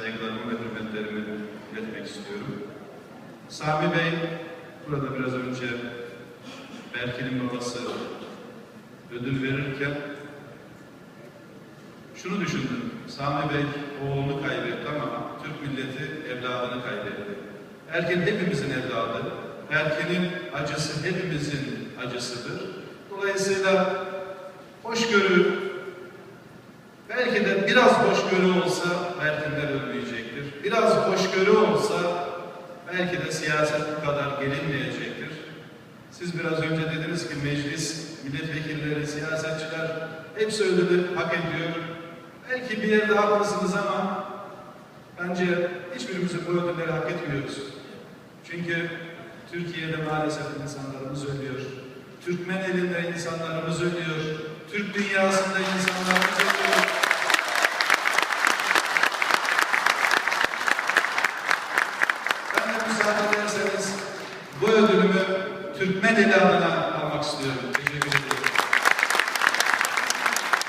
saygılarımı ve hürmetlerimi iletmek istiyorum. Sami Bey, burada biraz önce Berkin'in babası ödül verirken şunu düşündüm. Sami Bey oğlunu kaybetti ama Türk milleti evladını kaybetti. Erkin hepimizin evladı. Erkin'in acısı hepimizin acısıdır. Dolayısıyla hoşgörü, biraz hoşgörü olsa Erkinler ölmeyecektir. Biraz hoşgörü olsa belki de siyaset bu kadar gelinmeyecektir. Siz biraz önce dediniz ki meclis, milletvekilleri, siyasetçiler hepsi ödülü hak ediyor. Belki bir yerde haklısınız ama bence hiçbirimiz bu ödülleri hak etmiyoruz. Çünkü Türkiye'de maalesef insanlarımız ölüyor. Türkmen elinde insanlarımız ölüyor. Türk dünyasında insanlarımız ölüyor. Ben de müsaade ederseniz bu ödülümü Türkmen eli.